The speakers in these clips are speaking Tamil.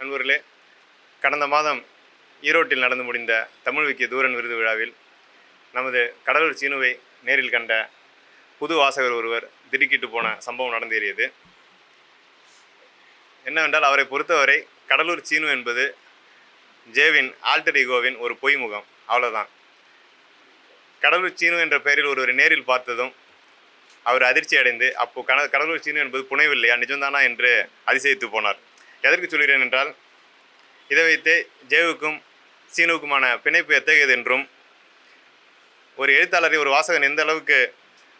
நண்பர்களே கடந்த மாதம் ஈரோட்டில் நடந்து முடிந்த தமிழ் வைக்கிய தூரன் விருது விழாவில் நமது கடலூர் சீனுவை நேரில் கண்ட புது வாசகர் ஒருவர் திடுக்கிட்டு போன சம்பவம் நடந்தேறியது. என்னவென்றால் அவரை பொறுத்தவரை கடலூர் சீனு என்பது ஜேவின் ஆல்டர் ஈகோவின் ஒரு பொய்முகம். அவ்வளோதான் கடலூர் சீனு என்ற பெயரில் ஒருவரை நேரில் பார்த்ததும் அவர் அதிர்ச்சி அடைந்து அப்போ கட கடலூர் சீனு என்பது புனைவில்லையா நிஜம்தானா என்று அதிசயித்து போனார். எதற்கு சொல்கிறேன் என்றால் இதை வைத்து ஜேவுக்கும் சீனுவுக்குமான பிணைப்பு எத்தகையது என்றும் ஒரு எழுத்தாளரை ஒரு வாசகன் எந்த அளவுக்கு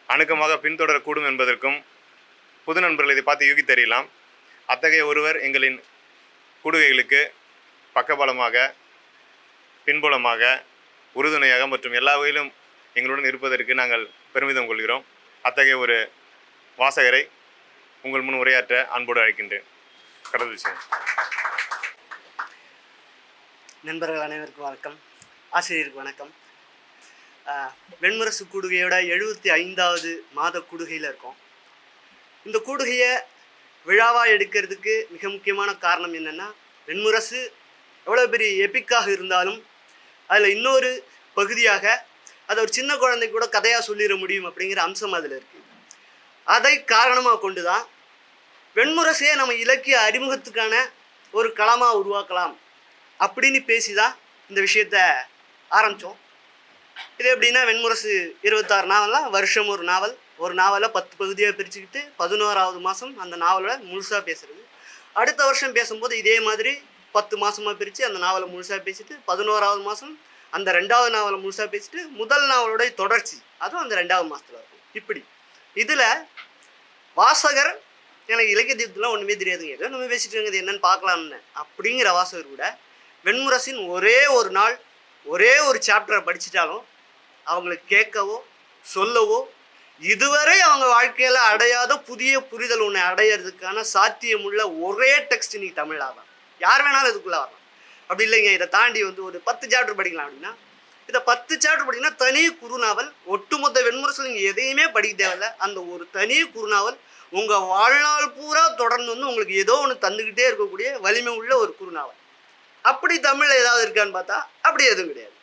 அணுக்கமாக பின்தொடரக்கூடும் என்பதற்கும் புது நண்பர்கள் இதை பார்த்து யூகி தெரியலாம் அத்தகைய ஒருவர் எங்களின் கூடுகைகளுக்கு பக்கபலமாக பின்புலமாக உறுதுணையாக மற்றும் எல்லா வகையிலும் எங்களுடன் இருப்பதற்கு நாங்கள் பெருமிதம் கொள்கிறோம். அத்தகைய ஒரு வாசகரை உங்கள் முன் உரையாற்ற அன்போடு அழைக்கின்றேன். கடவுள் சார் நண்பர்கள் அனைவருக்கும் வணக்கம். ஆசிரியருக்கு வணக்கம். வெண்முரசு கூடுகையோட எழுபத்தி ஐந்தாவது மாத கூடுகையில் இருக்கோம். இந்த கூடுகையை விழாவாக எடுக்கிறதுக்கு மிக முக்கியமான காரணம் என்னென்னா வெண்முரசு எவ்வளோ பெரிய எபிக்காக இருந்தாலும் அதில் இன்னொரு பகுதியாக அதை ஒரு சின்ன குழந்தை கூட கதையாக சொல்லிட முடியும் அப்படிங்கிற அம்சம் அதில் இருக்குது அதை காரணமாக கொண்டு தான் வெண்முரசையை நம்ம இலக்கிய அறிமுகத்துக்கான ஒரு களமாக உருவாக்கலாம் அப்படின்னு பேசி தான் இந்த விஷயத்த ஆரம்பித்தோம் இது எப்படின்னா வெண்முரசு இருபத்தாறு நாவல்லாம் வருஷம் ஒரு நாவல். ஒரு நாவலை பத்து பகுதியாக பிரிச்சுக்கிட்டு பதினோராவது மாதம் அந்த நாவலோட முழுசாக பேசுறது. அடுத்த வருஷம் பேசும்போது இதே மாதிரி பத்து மாதமாக பிரித்து அந்த நாவலை முழுசாக பேசிட்டு பதினோராவது மாதம் அந்த ரெண்டாவது நாவலை முழுசாக பேசிட்டு முதல் நாவலுடைய தொடர்ச்சி அதுவும் அந்த ரெண்டாவது மாதத்தில் இருக்கும் இப்படி. இதில் வாசகர் எனக்கு இலக்கிய தீபத்துலாம் ஒன்றுமே தெரியாதுங்க. ஏதோ நம்ம பேசிட்டு இருக்குது என்னன்னு பார்க்கலாம்னு. அப்படிங்கிற வாசகர் கூட வெண்முரசின் ஒரே ஒரு நாள் ஒரே ஒரு சாப்டரை படிச்சிட்டாலும் அவங்களுக்கு கேட்கவோ சொல்லவோ இதுவரை அவங்க வாழ்க்கையில் அடையாத புதிய புரிதல் ஒன்று அடையிறதுக்கான சாத்தியமுள்ள ஒரே டெக்ஸ்ட் நீ தமிழாக ஆகும் யார் வேணாலும் இதுக்குள்ளே வரலாம். அப்படி இல்லைங்க. இதை தாண்டி வந்து ஒரு பத்து சாப்டர் படிக்கலாம் அப்படின்னா இதை பத்து சாப்டர் படிங்கன்னா தனி குறுநாவல் ஒட்டுமொத்த வெண்முரசு நீங்கள் எதையுமே படிக்க தேவையில்ல. அந்த ஒரு தனி குறுநாவல் உங்கள் வாழ்நாள் பூரா தொடர்ந்து வந்து உங்களுக்கு ஏதோ ஒன்று தந்துக்கிட்டே இருக்கக்கூடிய வலிமை உள்ள ஒரு குறுநாவல் அப்படி தமிழில் ஏதாவது இருக்கான்னு பார்த்தா அப்படி எதுவும் கிடையாது.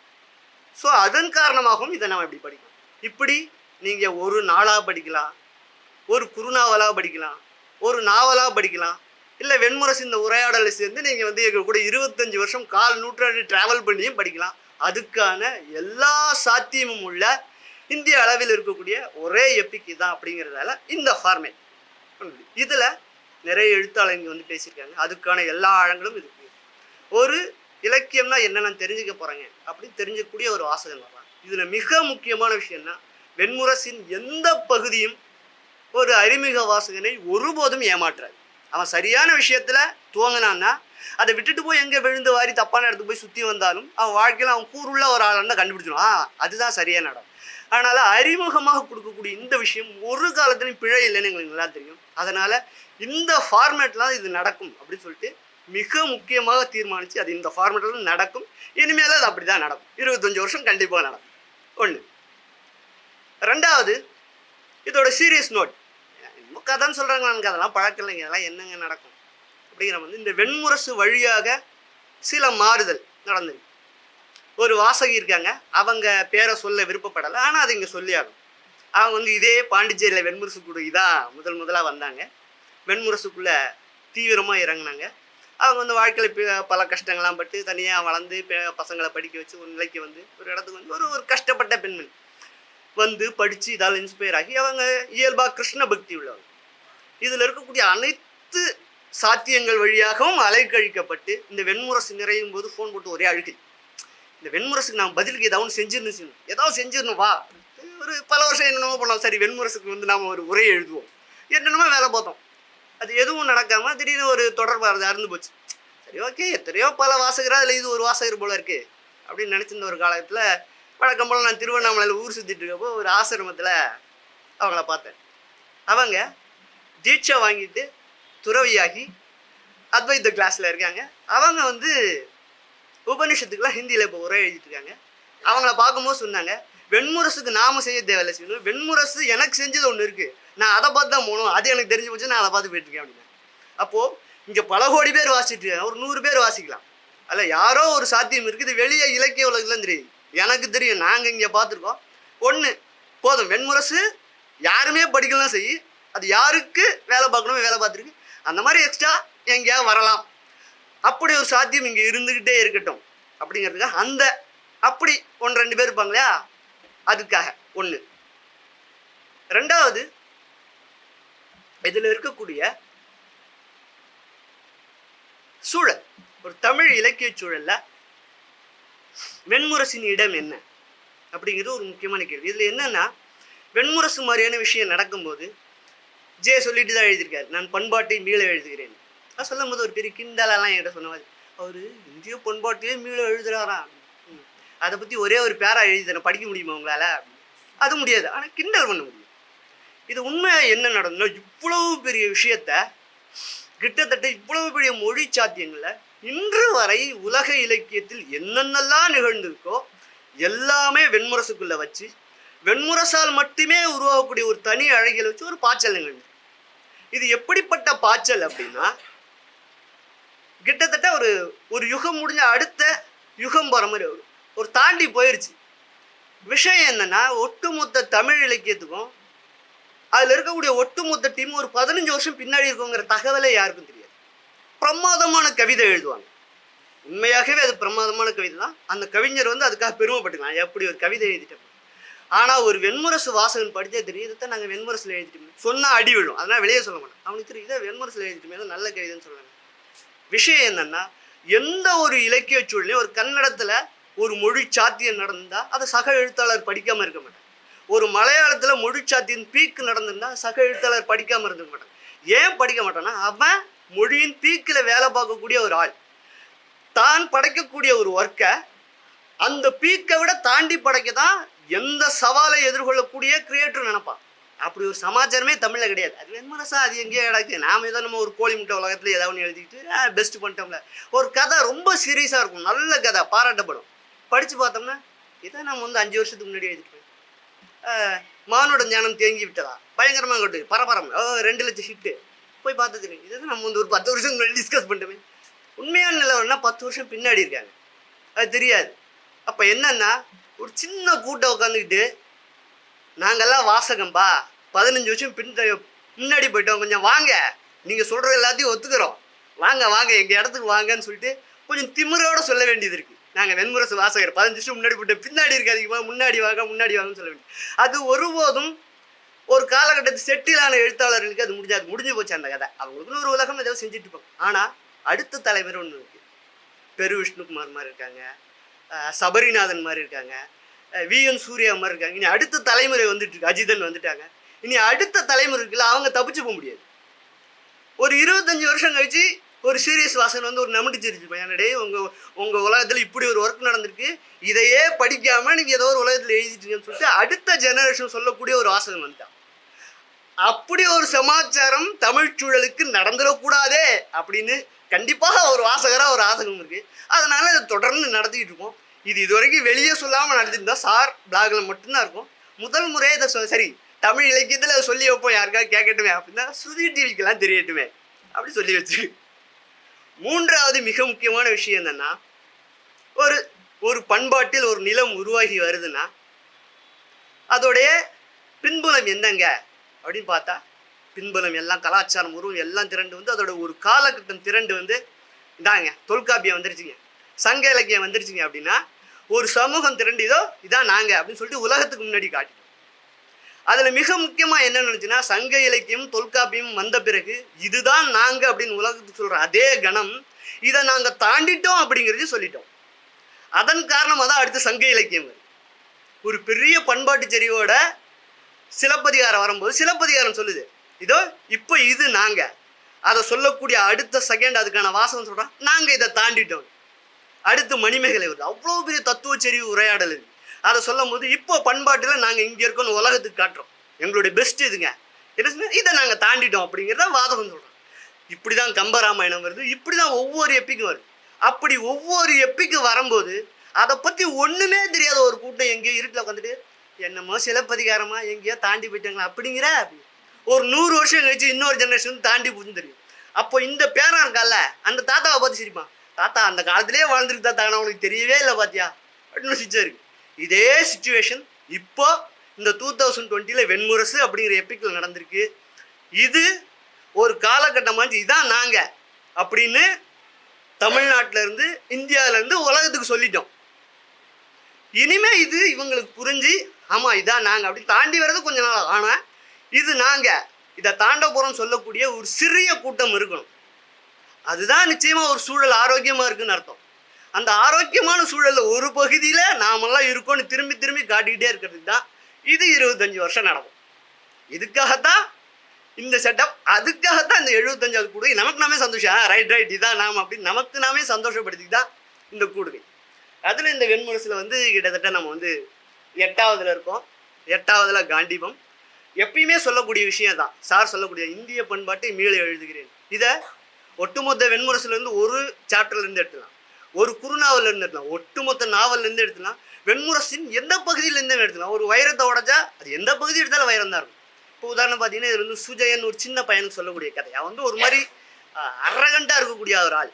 ஸோ அதன் காரணமாகவும் இதை நம்ம இப்படி படிக்கணும். இப்படி நீங்கள் ஒரு நாளாக படிக்கலாம் ஒரு குறுநாவலாக படிக்கலாம் ஒரு நாவலாக படிக்கலாம் இல்லை வெண்முரசு இந்த உரையாடலை சேர்ந்து நீங்கள் வந்து எங்கள் கூட இருபத்தஞ்சி வருஷம் கால் நூற்றாண்டு ட்ராவல் பண்ணியும் படிக்கலாம். அதுக்கான எல்லா சாத்தியமும் உள்ள இந்திய அளவில் இருக்கக்கூடிய ஒரே எப்பிக் தான் அப்படிங்கிறதால இந்த ஃபார்மேட் இதில் நிறைய எழுத்தாளர்கள் வந்து பேசியிருக்காங்க. அதுக்கான எல்லா ஆழங்களும் இருக்கு. ஒரு இலக்கியம்னா என்னென்னு தெரிஞ்சுக்க போகிறேங்க அப்படின்னு தெரிஞ்சக்கூடிய ஒரு வாசகன் வரலாம் இதில் மிக முக்கியமான விஷயம்னா வெண்முரசின் எந்த பகுதியும் ஒரு அறிமுக வாசகனை ஒருபோதும் ஏமாற்றாது. அவன் சரியான விஷயத்தில் துவங்கினான்னா அதை விட்டுட்டு போய் எங்கே விழுந்து வாரி தப்பான இடத்துக்கு போய் சுற்றி வந்தாலும் அவன் வாழ்க்கையில் அவன் கூறுள்ள ஒரு ஆளான்னு கண்டுபிடிச்சிடும் அதுதான் சரியான இடம் அதனால் அறிமுகமாக கொடுக்கக்கூடிய இந்த விஷயம் ஒரு காலத்துலையும் பிழை இல்லைன்னு எங்களுக்கு நல்லா தெரியும். அதனால் இந்த ஃபார்மேட்லாம் இது நடக்கும் அப்படின்னு சொல்லிட்டு மிக முக்கியமாக தீர்மானித்து அது இந்த ஃபார்மேட்டில் நடக்கும். இனிமேல் அது அப்படி தான் நடக்கும். இருபத்தஞ்சி வருஷம் கண்டிப்பாக நடக்கும். ஒன்று ரெண்டாவது இதோட சீரியஸ் நோட் என்னமோ கதைன்னு சொல்கிறாங்க எனக்கு அதெல்லாம் பழக்கம் இல்லைங்க. அதெல்லாம் என்னங்க நடக்கும்? அப்படிங்கிற வந்து இந்த வெண்முரசு வழியாக சில மாறுதல் நடந்திருக்கு. ஒரு வாசகி இருக்காங்க. அவங்க பேரை சொல்ல விருப்பப்படலை. ஆனால் அது இங்கே சொல்லியாகும் அவங்க வந்து இதே பாண்டிச்சேரியில் வெண்முரசு கூட இதான் முதல் முதலாக வந்தாங்க. வெண்முரசுக்குள்ளே தீவிரமாக இறங்குனாங்க. அவங்க வந்து வாழ்க்கையில் பல கஷ்டங்கள்லாம் பட்டு தனியாக வளர்ந்து பசங்களை படிக்க வச்சு ஒரு நிலைக்கு வந்து ஒரு இடத்துக்கு வந்து ஒரு ஒரு கஷ்டப்பட்ட பெண்மணி. வந்து படித்து இதால் இன்ஸ்பயர் ஆகி அவங்க இயல்பாக கிருஷ்ண பக்தி உள்ளவங்க. இதில் இருக்கக்கூடிய அனைத்து சாத்தியங்கள் வழியாகவும் அலைக்கழிக்கப்பட்டு இந்த வெண்முரசு நிறையும் போது ஃபோன் போட்டு ஒரே அழுகை. இந்த வெண்முரசுக்கு நான் பதிலுக்கு ஏதாவது செஞ்சிருந்துச்சு ஏதாவது செஞ்சிடணும் வா. ஒரு பல வருஷம் என்னென்னமோ பண்ணோம் சரி வெண்முரசுக்கு வந்து நாம் ஒரு உரை எழுதுவோம். என்னென்னமோ வேலை பார்த்தோம். அது எதுவும் நடக்காமல் திடீர்னு ஒரு தொடர்பு அது அறுந்து போச்சு. சரி ஓகே. எத்தனையோ பல வாசகராக அதில் இது ஒரு வாசகர் போல இருக்குது அப்படின்னு நினச்சிருந்த ஒரு காலத்தில் வழக்கம் போல் நான் திருவண்ணாமலையில் ஊர் சுற்றிட்டு இருக்கப்போ ஒரு ஆசிரமத்தில் அவங்கள பார்த்தேன். அவங்க தீட்சை வாங்கிட்டு துறவியாகி அத்வைத கிளாஸில் இருக்காங்க. அவங்க வந்து உபநிஷத்துக்குலாம் ஹிந்தியில் இப்போ உரை எழுதிட்டு இருக்காங்க அவங்கள பார்க்கும்போது சொன்னாங்க வெண்முரசுக்கு நாம செய்ய தேவையில்லை செய்யணும் வெண்முரசு எனக்கு செஞ்சது ஒன்று இருக்குது நான் அதை பார்த்து தான் போகணும். அது எனக்கு தெரிஞ்சு போச்சு நான் அதை பார்த்து போயிட்டுருக்கேன் அப்படின்னா அப்போது இங்கே பல கோடி பேர் வாசிட்டு இருக்காங்க. ஒரு நூறு பேர் வாசிக்கலாம். அதில் யாரோ ஒரு சாத்தியம் இருக்குது. வெளியே இலக்கிய உலகத்துலாம் தெரியுது. எனக்கு தெரியும் நாங்கள் இங்கே பார்த்துருக்கோம். ஒன்று போதும். வெண்முரசு யாருமே படிக்கலாம் செய் அது யாருக்கு வேலை பார்க்கணுமோ வேலை பார்த்துருக்கு. அந்த மாதிரி எக்ஸ்ட்ரா எங்கேயா வரலாம். அப்படி ஒரு சாத்தியம் இங்கே இருந்துக்கிட்டே இருக்கட்டும். அப்படிங்கிறதுக்காக அந்த அப்படி ஒன்று ரெண்டு பேர் இருப்பாங்க இல்லையா? அதுக்காக ஒன்று ரெண்டாவது இதில் இருக்கக்கூடிய சூழல். ஒரு தமிழ் இலக்கிய சூழல்ல வெண்முரசின் இடம் என்ன? அப்படிங்கிறது ஒரு முக்கியமான கேள்வி. இதில் என்னன்னா வெண்முரசு மாதிரியான விஷயம் நடக்கும்போது ஜே சொல்லிட்டு தான் எழுதியிருக்காரு. நான் பண்பாட்டை மீள எழுதுகிறேன். அது சொல்லும் போது ஒரு பெரிய கிண்டலெல்லாம் என்கிட்ட சொன்னவாரு அவர் இந்திய பண்பாட்டையே மீள எழுதுறாராம். ம். அதை பற்றி ஒரே ஒரு பேரா எழுதி தரேன். படிக்க முடியுமா உங்களால்? அது முடியாது. ஆனால் கிண்டல் பண்ண முடியும். இது உண்மையாக என்ன நடந்ததுன்னா இவ்வளவு பெரிய விஷயத்த கிட்டத்தட்ட இவ்வளவு பெரிய மொழி சாத்தியங்களை இன்று வரை உலக இலக்கியத்தில் என்னென்னலாம் நிகழ்ந்திருக்கோ எல்லாமே வெண்முரசுக்குள்ள வச்சு வெண்முரசால் மட்டுமே உருவாகக்கூடிய ஒரு தனி அழகியில் வச்சு ஒரு பாய்ச்சல் நிகழ்ந்து இது எப்படிப்பட்ட பாய்ச்சல் அப்படின்னா கிட்டத்தட்ட ஒரு ஒரு யுகம் முடிஞ்ச அடுத்த யுகம் போகிற மாதிரி ஒரு- ஒரு தாண்டி போயிடுச்சு விஷயம் என்னென்னா ஒட்டுமொத்த தமிழ் இலக்கியத்துக்கும் அதில் இருக்கக்கூடிய ஒட்டுமொத்த டீம் ஒரு பதினஞ்சு வருஷம் பின்னாடி இருக்குங்கிற தகவலே யாருக்கும் தெரியாது. பிரமாதமான கவிதை எழுதுவாங்க. உண்மையாகவே அது பிரமாதமான கவிதை தான் அந்த கவிஞர் வந்து அதுக்காக பெருமைப்பட்டுக்கலாம். எப்படி ஒரு கவிதை எழுதிட்டோம். ஆனால் ஒரு வெண்முரசு வாசகன் படித்தே தெரியும். இதைத்தான் நாங்கள் வெண்முரசில் எழுதிட்டோம். சொன்னால் அடி விழும். அதனால் வெளியே சொல்ல மாட்டோம். அவனுக்கு தெரியும் இதை வெண்முரசில் எழுதிட்டோமே நல்ல கவிதைன்னு சொல்லுவாங்க. விஷயம் என்னென்னா எந்த ஒரு இலக்கிய சூழலையும் ஒரு கன்னடத்தில் ஒரு மொழி சாத்தியம் நடந்தால் அதை சக எழுத்தாளர் படிக்காமல் இருக்க மாட்டாங்க ஒரு மலையாளத்தில் மொழி சாத்தியம் பீக்கு நடந்திருந்தா சக எழுத்தாளர் படிக்காமல் இருந்திருக்க மாட்டேன் ஏன் படிக்க மாட்டான்னா அவன் மொழியின் பீக்கில் வேலை பார்க்கக்கூடிய ஒரு ஆள். தான் படைக்கக்கூடிய ஒரு ஒர்க்கை அந்த பீக்கை விட தாண்டி படைக்க தான் எந்த சவாலை எதிர்கொள்ளக்கூடிய கிரியேட்டர் நினைப்பான். அப்படி ஒரு சமாச்சாரமே தமிழில் கிடையாது. அது வெண்மனசா அது எங்கேயோ கிடக்கு. நாம ஏதோ நம்ம ஒரு கோழி முட்டை உலகத்தில் ஏதாவது ஒன்று எழுதிக்கிட்டு பெஸ்ட் பண்ணிட்டோம்ல. ஒரு கதை ரொம்ப சீரியஸாக இருக்கும். நல்ல கதை பாராட்டப்படும். படித்து பார்த்தோம்னா இதை நம்ம வந்து அஞ்சு வருஷத்துக்கு முன்னாடி எழுதிட்டோம் மானோட ஞானம் தேங்கி விட்டதா? பயங்கரமாக கட்டு பரபரம் ஓ, ரெண்டு லட்சம் ஹிட்டு போய் பார்த்துக்கிறேன் இதை தான் நம்ம வந்து ஒரு பத்து வருஷம் முன்னாடி டிஸ்கஸ் பண்ணிட்டோமே. உண்மையான நிலவரம்னா பத்து வருஷம் பின்னாடி இருக்காங்க. அது தெரியாது. அப்போ என்னன்னா ஒரு சின்ன கூட்டம் உட்காந்துக்கிட்டு நாங்கள்லாம் வாசகம்பா. பதினஞ்சு வருஷம் பின் முன்னாடி போயிட்டோம். கொஞ்சம் வாங்க. நீங்கள் சொல்கிற எல்லாத்தையும் ஒத்துக்கிறோம். வாங்க வாங்க. எங்கள் இடத்துக்கு வாங்கன்னு சொல்லிட்டு கொஞ்சம் திமிரோட சொல்ல வேண்டியது இருக்குது நாங்கள் வெண்முரசு வாசகர் பதினஞ்சு வருஷம் முன்னாடி போட்டு பின்னாடி இருக்காதீங்கம்மா முன்னாடி வாங்க முன்னாடி வாங்கன்னு சொல்ல வேண்டியது. அது ஒருபோதும் ஒரு காலகட்டத்தில் செட்டிலான எழுத்தாளர்களுக்கு அது முடிஞ்சாது. முடிஞ்சு போச்சு அந்த கதை. அவங்களுக்குன்னு ஒரு உலகம் ஏதோ செஞ்சுட்டு இருப்பாங்க ஆனால் அடுத்த தலைவர் ஒன்று இருக்குது பெரு விஷ்ணுகுமார் மாதிரி இருக்காங்க. சபரிநாதன் மாதிரி இருக்காங்க. வி என் சூர்யா மாதிரி இருக்காங்க. இனி அடுத்த தலைமுறை வந்துட்டு இருக்கு. அஜிதன் வந்துட்டாங்க. இனி அடுத்த தலைமுறை இருக்குல்ல அவங்க தப்பிச்சு போக முடியாது. ஒரு இருபத்தஞ்சு வருஷம் கழிச்சு ஒரு சீரியஸ் வாசன் வந்து ஒரு நம்பிச்சிருச்சு பையனடே உங்க உங்க உலகத்துல இப்படி ஒரு ஒர்க் நடந்திருக்கு. இதையே படிக்காம நீங்க ஏதோ ஒரு உலகத்துல எழுதிட்டீங்கன்னு சொல்லிட்டு அடுத்த ஜெனரேஷன் சொல்லக்கூடிய ஒரு வாசகன் வந்துட்டான். அப்படி ஒரு சமாச்சாரம் தமிழ் சூழலுக்கு நடந்துடக்கூடாதே அப்படின்னு கண்டிப்பாக ஒரு வாசகராக ஒரு ஆசகம் இருக்கு. அதனால இதை தொடர்ந்து நடத்திக்கிட்டு இருக்கோம். இது இது வரைக்கும் வெளியே சொல்லாமல் நடத்திருந்தா சார் பிளாக்ல மட்டும்தான் இருக்கும். முதல் முறையே இதை சொ- சரி தமிழ் இலக்கியத்தில் அதை சொல்லி வைப்போம் யாருக்காவது கேட்கட்டுமே அப்படின்னா ஸ்ருதி டிவிக்கெல்லாம் தெரியட்டுமே அப்படி சொல்லி வச்சு. மூன்றாவது மிக முக்கியமான விஷயம் என்னன்னா ஒரு ஒரு பண்பாட்டில் ஒரு நிலம் உருவாகி வருதுன்னா அதோடைய பின்புலம் என்னங்க? அப்படின்னு பார்த்தா பின்புலம் எல்லாம் கலாச்சாரம் உருவம் எல்லாம் திரண்டு வந்து அதோட ஒரு காலகட்டம் திரண்டு வந்து இந்தாங்க தொல்காப்பியம் வந்துருச்சுங்க. சங்க இலக்கியம் வந்துருச்சுங்க அப்படின்னா ஒரு சமூகம் திரண்டிதோ இதான் நாங்கள் அப்படின்னு சொல்லிட்டு உலகத்துக்கு முன்னாடி காட்டிட்டோம். அதில் மிக முக்கியமாக என்ன நினச்சுன்னா சங்க இலக்கியம் தொல்காப்பியம் வந்த பிறகு இதுதான் நாங்கள் அப்படின்னு உலகத்துக்கு சொல்கிற அதே கணம் இதை நாங்கள் தாண்டிட்டோம் அப்படிங்கிறதையும் சொல்லிட்டோம். அதன் காரணமாக தான் அடுத்து சங்க இலக்கியம் வருது. ஒரு பெரிய பண்பாட்டு செறிவோட சிலப்பதிகாரம் வரும்போது சிலப்பதிகாரம் சொல்லுது இதோ இப்போ இது நாங்கள் அதை சொல்லக்கூடிய அடுத்த செகண்ட் அதுக்கான வாசகம் சொல்கிறோம் நாங்கள் இதை தாண்டிட்டோம். அடுத்து மணிமேகலை வருது அவ்வளோ பெரிய தத்துவ செறிவு உரையாடல் இருக்கு அதை சொல்லும் போது இப்போ பண்பாட்டில் நாங்கள் இங்கே இருக்கோம்னு உலகத்துக்கு காட்டுறோம். எங்களுடைய பெஸ்ட் இதுங்க. என்ன சொன்னா, இதை நாங்கள் தாண்டிட்டோம் அப்படிங்கிறத வாதகம் சொல்கிறோம் இப்படி தான் கம்பராமாயணம் வருது. இப்படி தான் ஒவ்வொரு எப்பிக்கும் வருது. அப்படி ஒவ்வொரு எப்பிக்கு வரும்போது அதை பற்றி ஒன்றுமே தெரியாத ஒரு கூட்டம் எங்கேயோ இருட்டில் உட்காந்துட்டு என்னமோ சிலப்பதிகாரமா எங்கேயோ தாண்டி போயிட்டாங்களா அப்படிங்கிற அப்படி. ஒரு நூறு வருஷம் கழிச்சு இன்னொரு ஜென்ரேஷன் தாண்டி போச்சுன்னு தெரியும். அப்போ இந்த பேரன் இருக்கால அந்த தாத்தாவை பார்த்து சிரிப்பான். தாத்தா அந்த காலத்திலே வாழ்ந்துருக்கு தாத்தா ஆனால் உனக்கு தெரியவே இல்லை பாத்தியா? அப்படின்னு சிரிச்சாரு இதே சுச்சுவேஷன் இப்போ இந்த டூ தௌசண்ட் டுவெண்ட்டியில் வெண்முரசு அப்படிங்கிற எப்பிக்கில் நடந்திருக்கு. இது ஒரு காலகட்டமாக இதான் நாங்கள் அப்படின்னு தமிழ்நாட்டிலேருந்து இந்தியாவிலேருந்து உலகத்துக்கு சொல்லிட்டோம். இனிமே இது இவங்களுக்கு புரிஞ்சு ஆமாம் இதான் நாங்கள் அப்படி தாண்டி வர்றது கொஞ்ச நாள். ஆனால் இது நாங்கள் இதை தாண்ட போறோம் சொல்லக்கூடிய ஒரு சிறிய கூட்டம் இருக்கணும். அதுதான் நிச்சயமாக ஒரு சூழல் ஆரோக்கியமாக இருக்குன்னு அர்த்தம். அந்த ஆரோக்கியமான சூழலில் ஒரு பகுதியில் நாமெல்லாம் இருக்கோம்னு திரும்பி திரும்பி காட்டிக்கிட்டே இருக்கிறதுக்கு தான் இது இருபத்தஞ்சி வருஷம் நடக்கும். இதுக்காகத்தான் இந்த செட்டப் அதுக்காகத்தான் இந்த எழுபத்தஞ்சாவது கூடுகை நமக்கு நாமே சந்தோஷம். ரைட் ரைட் இதான் நாம் அப்படின்னு நமக்கு நாமே சந்தோஷப்படுத்தி தான் இந்த கூடுகை. அதில் இந்த வெண்முரசில் வந்து கிட்டத்தட்ட நம்ம வந்து எட்டாவதுல இருக்கோம். எட்டாவதுல காண்டிபம். எப்பயுமே சொல்லக்கூடிய விஷயம் தான் சார் சொல்லக்கூடிய இந்திய பண்பாட்டை மீள எழுதுகிறேன். இதை ஒட்டுமொத்த வெண்முரசுலேருந்து ஒரு சாப்டர்லேருந்து எடுத்துக்கலாம். ஒரு குறுநாவல்ல இருந்து ஒட்டுமொத்த நாவல்லேருந்து எடுத்துக்கலாம். வெண்முரசின் எந்த பகுதியிலேருந்து எடுத்துக்கலாம். ஒரு வைரத்தை உடைச்சா அது எந்த பகுதி எடுத்தாலும் வைரம் தான் இருக்கும். இப்போ உதாரணம் பார்த்தீங்கன்னா இதில் வந்து சுஜயன் ஒரு சின்ன பையனுக்கு சொல்லக்கூடிய கதை. அவன் வந்து ஒரு மாதிரி அரகண்டாக இருக்கக்கூடிய ஒரு ஆள்.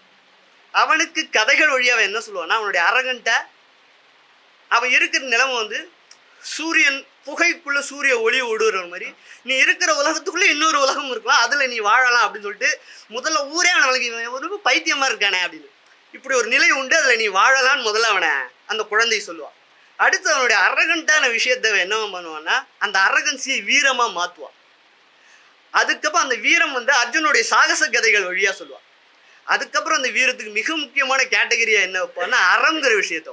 அவனுக்கு கதைகள் வழியாக அவன் என்ன சொல்லுவான்னா அவனுடைய அரகண்ட்டை அவன் இருக்கிற நிலைமை வந்து சூரியன் புகைக்குள்ள சூரிய ஒளி ஓடுற மாதிரி. நீ இருக்கிற உலகத்துக்குள்ளே இன்னொரு உலகம் இருக்கலாம். அதில் நீ வாழலாம் அப்படின்னு சொல்லிட்டு முதல்ல ஊரே அவனுக்கு ஒரு பைத்தியமாக இருக்கானே அப்படின்னு. இப்படி ஒரு நிலை உண்டு. அதில் நீ வாழலாம்னு முதல்ல அவனை அந்த குழந்தை சொல்லுவான் அடுத்து அவனுடைய அரகண்டான விஷயத்தை என்னவன் என்ன பண்ணுவான்னா அந்த அரகன்சியை வீரமாக மாற்றுவான் அதுக்கப்புறம் அந்த வீரம் வந்து அர்ஜுனுடைய சாகச கதைகள் வழியாக சொல்லுவான் அதுக்கப்புறம் அந்த வீரத்துக்கு மிக முக்கியமான கேட்டகரியாக என்ன வைப்பான்னா அறங்கிற விஷயத்தை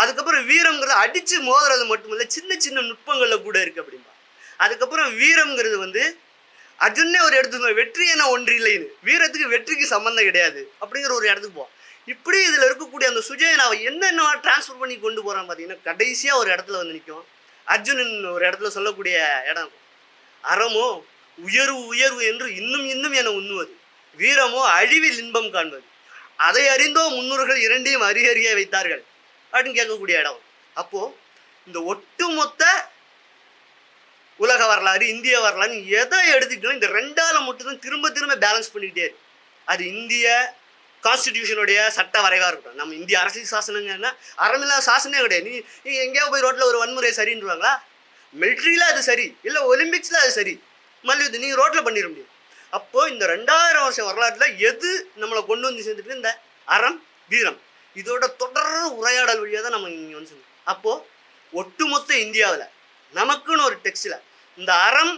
அதுக்கப்புறம் வீரம்ங்கிறது அடித்து மோதுறது மட்டும் இல்லை சின்ன சின்ன நுட்பங்களில் கூட இருக்குது அப்படிம்பா. அதுக்கப்புறம் வீரம்ங்கிறது வந்து அர்ஜுனே ஒரு இடத்துக்கு வெற்றி என ஒன்று இல்லைன்னு. வீரத்துக்கு வெற்றிக்கு சம்மந்தம் கிடையாது அப்படிங்கிற ஒரு இடத்துக்கு போவான் இப்படி இதில் இருக்கக்கூடிய அந்த சுஜயனாவை என்னென்ன டிரான்ஸ்ஃபர் பண்ணி கொண்டு போகிறான் பார்த்தீங்கன்னா கடைசியாக ஒரு இடத்துல வந்து நிற்கும் அர்ஜுனன் ஒரு இடத்துல சொல்லக்கூடிய இடம் அறமோ உயர்வு உயர்வு என்று இன்னும் இன்னும் என உண்ணுவது. வீரமோ அழிவில் இன்பம் காண்பது. அதை அறிந்தோ முன்னோர்கள் இரண்டையும் அறிய அறிய வைத்தார்கள். அப்படின்னு கேட்கக்கூடிய இடம். அப்போது இந்த ஒட்டுமொத்த உலக வரலாறு இந்திய வரலாறு எதை எடுத்துக்கிட்டாலும் இந்த ரெண்டால் மட்டும்தான் திரும்ப திரும்ப பேலன்ஸ் பண்ணிக்கிட்டே இருக்கு. அது இந்திய கான்ஸ்டிடியூஷனுடைய சட்ட வரைவாக இருக்கட்டும். நம்ம இந்திய அரசியல் சாசனங்கன்னா அறமில்லாத சாசனமே கிடையாது. நீ எங்கேயாவது எங்கேயோ போய் ரோட்டில் ஒரு வன்முறை சரின்றாங்களா மிலிட்ரியில் அது சரி. இல்லை ஒலிம்பிக்ஸில் அது சரி. மல்யுத்தம் நீங்கள் ரோட்டில் பண்ணிட முடியும். அப்போது இந்த ரெண்டாயிரம் வருஷம் வரலாற்றில் எது நம்மளை கொண்டு வந்து சேர்ந்துட்டு இந்த அறம் வீரம்? இதோட தொடர் உரையாடல் வழியாக தான் நம்ம இங்கே வந்து அப்போது ஒட்டுமொத்த இந்தியாவில் நமக்குன்னு ஒரு டெக்ஸ்டில் இந்த அறம்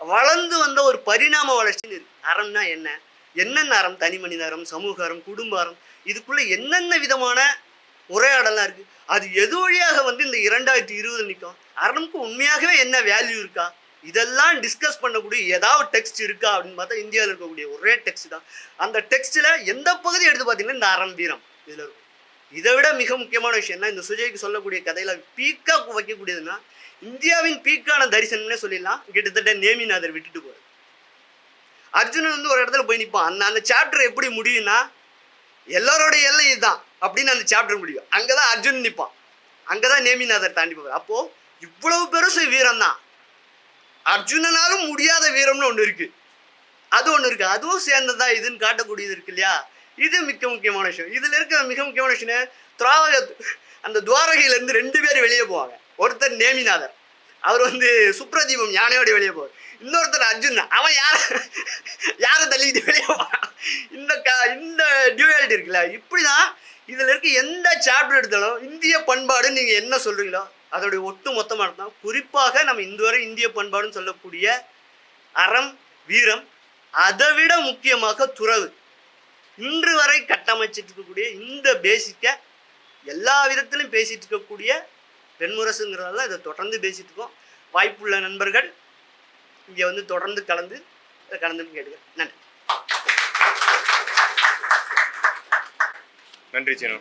வளர்ந்து வந்த ஒரு பரிணாம வளர்ச்சின்னு இருக்கு. அறம்னா என்ன? என்னென்ன அறம்? தனி மனித அறம் சமூக அறம் குடும்ப அறம்? இதுக்குள்ளே என்னென்ன விதமான உரையாடலாம் இருக்குது அது எது வழியாக வந்து இந்த இரண்டாயிரத்தி இருபது நிற்கும் அறம்க்கு உண்மையாகவே என்ன வேல்யூ இருக்கா? இதெல்லாம் டிஸ்கஸ் பண்ணக்கூடிய ஏதாவது டெக்ஸ்ட் இருக்கா அப்படின்னு பார்த்தா இந்தியாவில் இருக்கக்கூடிய ஒரே டெக்ஸ்ட் தான். அந்த டெக்ஸ்ட்டில் எந்த பகுதி எடுத்து பார்த்தீங்கன்னா இந்த அறம் வீரம். இதில் இருக்கும் இதை விட மிக முக்கியமான விஷயம் என்ன? இந்த சுஜய்க்கு சொல்லக்கூடிய கதையில பீக்கா வைக்கக்கூடியதுன்னா இந்தியாவின் பீக்கான தரிசனம்னே சொல்லிடலாம். கிட்டத்தட்ட நேமிநாதர் விட்டுட்டு போறாரு. அர்ஜுனன் வந்து ஒரு இடத்துல போய் நிற்பான் அந்த அந்த சாப்டர் எப்படி முடியும்னா எல்லாரோட எல்லை இதுதான் அப்படின்னு அந்த சாப்டர் முடியும். அங்கே தான் அர்ஜுன் நிற்பான் அங்கே தான் நேமிநாதர் தாண்டி போவார். அப்போது இவ்வளவு பெருசு வீரம் தான். அர்ஜுனனாலும் முடியாத வீரம்னு ஒன்று இருக்குது அது ஒன்று இருக்குது அதுவும் சேர்ந்ததா இதுன்னு காட்டக்கூடியது இருக்கு இல்லையா? இது மிக முக்கியமான விஷயம். இதில் இருக்க மிக முக்கியமான விஷயம் திராவக அந்த துவாரகையிலேருந்து ரெண்டு பேர் வெளியே போவாங்க. ஒருத்தர் நேமிநாதர். அவர் வந்து சுப்ரதீபம் யானையோட வெளியே போவார். இன்னொருத்தர் அர்ஜுன் அவன் யார யாரை தள்ளிக்கிட்டு வெளியே போவான் இந்த க இந்த டியூவாலிட்டி இருக்குல்ல இப்படிதான் இதில் இருக்க எந்த சாப்டர் எடுத்தாலும் இந்திய பண்பாடு நீங்கள் என்ன சொல்கிறீங்களோ அதோடைய ஒட்டு மொத்தமாக இருந்தால் குறிப்பாக நம்ம இந்த வரை இந்திய பண்பாடுன்னு சொல்லக்கூடிய அறம் வீரம் அதை விட முக்கியமாக துறவு. இன்று வரை கட்டமைச்சிட்டு இருக்கக்கூடிய இந்த பேசிக்கை எல்லா விதத்திலும் பேசிட்டு இருக்கக்கூடிய பெண்முரசுங்கிறதால இதை தொடர்ந்து பேசிட்டு இருக்கோம். வாய்ப்புள்ள நண்பர்கள் இங்கே வந்து தொடர்ந்து கலந்து இதை கலந்துன்னு கேட்டுக்கிறேன் நன்றி. நன்றி சீனு.